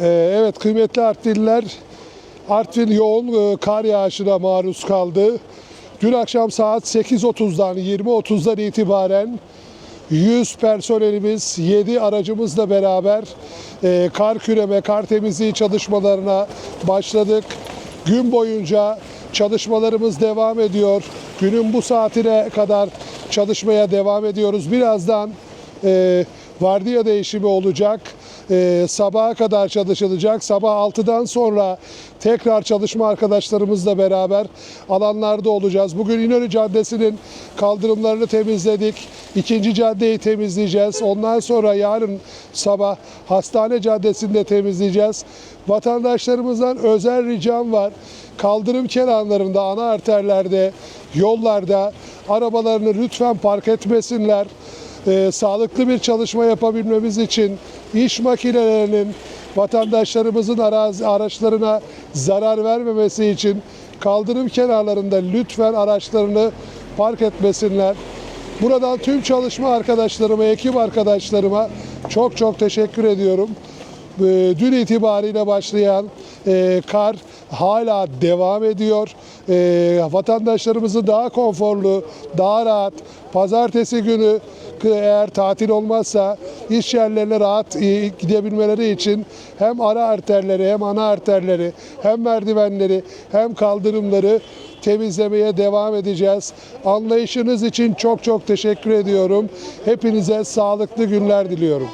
Ee, evet kıymetli Artvinliler, Artvin yoğun e, kar yağışına maruz kaldı. Dün akşam saat 8.30'dan 20.30'dan itibaren 100 personelimiz, 7 aracımızla beraber e, kar küreme, kar temizliği çalışmalarına başladık. Gün boyunca çalışmalarımız devam ediyor. Günün bu saatine kadar çalışmaya devam ediyoruz. Birazdan e, vardiya değişimi olacak. E, sabaha kadar çalışılacak. Sabah 6'dan sonra tekrar çalışma arkadaşlarımızla beraber alanlarda olacağız. Bugün İnönü Caddesi'nin kaldırımlarını temizledik. İkinci caddeyi temizleyeceğiz. Ondan sonra yarın sabah Hastane Caddesi'nde temizleyeceğiz. Vatandaşlarımızdan özel ricam var. Kaldırım kenarlarında, ana arterlerde, yollarda arabalarını lütfen park etmesinler e, sağlıklı bir çalışma yapabilmemiz için iş makinelerinin vatandaşlarımızın arazi, araçlarına zarar vermemesi için kaldırım kenarlarında lütfen araçlarını park etmesinler. Buradan tüm çalışma arkadaşlarıma, ekip arkadaşlarıma çok çok teşekkür ediyorum. E, Dün itibariyle başlayan e, kar hala devam ediyor. E, vatandaşlarımızı daha konforlu, daha rahat, pazartesi günü k- eğer tatil olmazsa iş yerlerine rahat e, gidebilmeleri için hem ara arterleri hem ana arterleri hem merdivenleri hem kaldırımları temizlemeye devam edeceğiz. Anlayışınız için çok çok teşekkür ediyorum. Hepinize sağlıklı günler diliyorum.